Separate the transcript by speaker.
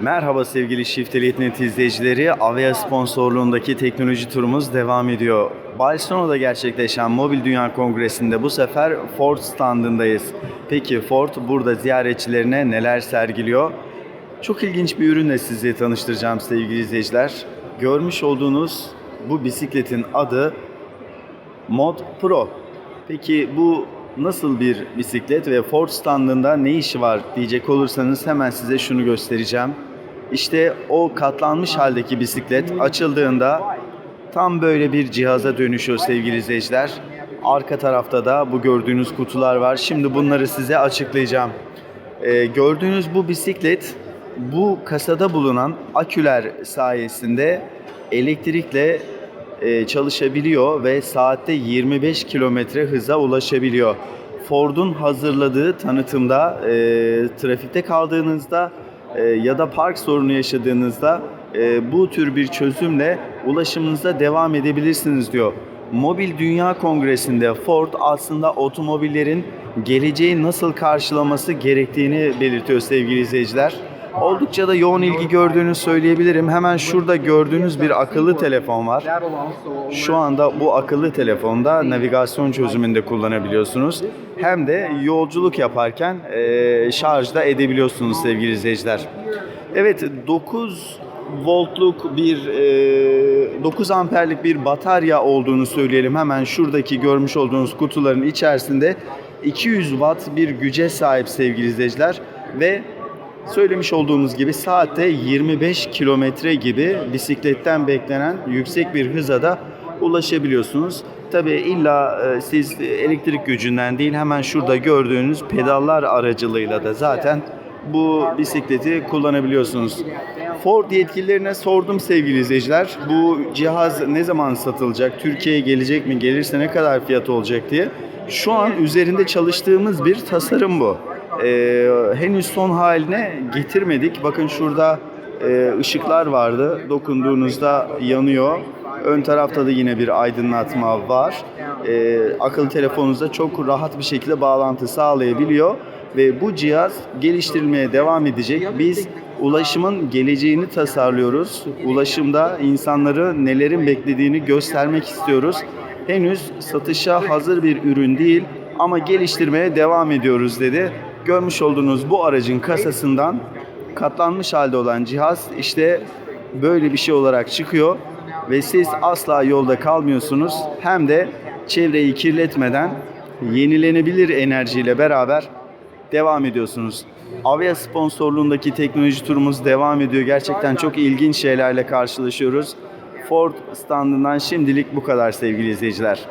Speaker 1: Merhaba sevgili Shift Elite Net izleyicileri. Avea sponsorluğundaki teknoloji turumuz devam ediyor. Barcelona'da gerçekleşen Mobil Dünya Kongresi'nde bu sefer Ford standındayız. Peki Ford burada ziyaretçilerine neler sergiliyor? Çok ilginç bir ürünle sizi tanıştıracağım sevgili izleyiciler. Görmüş olduğunuz bu bisikletin adı Mod Pro. Peki bu nasıl bir bisiklet ve Ford standında ne işi var diyecek olursanız hemen size şunu göstereceğim. İşte o katlanmış haldeki bisiklet açıldığında tam böyle bir cihaza dönüşüyor sevgili izleyiciler. Arka tarafta da bu gördüğünüz kutular var. Şimdi bunları size açıklayacağım. Ee, gördüğünüz bu bisiklet bu kasada bulunan aküler sayesinde elektrikle e, çalışabiliyor ve saatte 25 kilometre hıza ulaşabiliyor. Ford'un hazırladığı tanıtımda e, trafikte kaldığınızda e, ya da park sorunu yaşadığınızda e, bu tür bir çözümle ulaşımınıza devam edebilirsiniz diyor. Mobil Dünya Kongresi'nde Ford aslında otomobillerin geleceği nasıl karşılaması gerektiğini belirtiyor sevgili izleyiciler. Oldukça da yoğun ilgi gördüğünü söyleyebilirim. Hemen şurada gördüğünüz bir akıllı telefon var. Şu anda bu akıllı telefonda navigasyon çözümünde kullanabiliyorsunuz. Hem de yolculuk yaparken e, şarjda edebiliyorsunuz sevgili izleyiciler. Evet 9 voltluk bir e, 9 amperlik bir batarya olduğunu söyleyelim. Hemen şuradaki görmüş olduğunuz kutuların içerisinde 200 watt bir güce sahip sevgili izleyiciler ve Söylemiş olduğumuz gibi saatte 25 kilometre gibi bisikletten beklenen yüksek bir hıza da ulaşabiliyorsunuz. Tabi illa e, siz elektrik gücünden değil hemen şurada gördüğünüz pedallar aracılığıyla da zaten bu bisikleti kullanabiliyorsunuz. Ford yetkililerine sordum sevgili izleyiciler. Bu cihaz ne zaman satılacak? Türkiye'ye gelecek mi? Gelirse ne kadar fiyat olacak diye. Şu an üzerinde çalıştığımız bir tasarım bu. Ee, henüz son haline getirmedik. Bakın şurada e, ışıklar vardı. Dokunduğunuzda yanıyor. Ön tarafta da yine bir aydınlatma var. Ee, akıllı telefonunuzda çok rahat bir şekilde bağlantı sağlayabiliyor ve bu cihaz geliştirilmeye devam edecek. Biz ulaşımın geleceğini tasarlıyoruz. Ulaşımda insanları nelerin beklediğini göstermek istiyoruz. Henüz satışa hazır bir ürün değil ama geliştirmeye devam ediyoruz dedi. Görmüş olduğunuz bu aracın kasasından katlanmış halde olan cihaz işte böyle bir şey olarak çıkıyor ve siz asla yolda kalmıyorsunuz hem de çevreyi kirletmeden yenilenebilir enerjiyle beraber devam ediyorsunuz. Avia sponsorluğundaki teknoloji turumuz devam ediyor. Gerçekten çok ilginç şeylerle karşılaşıyoruz. Ford standından şimdilik bu kadar sevgili izleyiciler.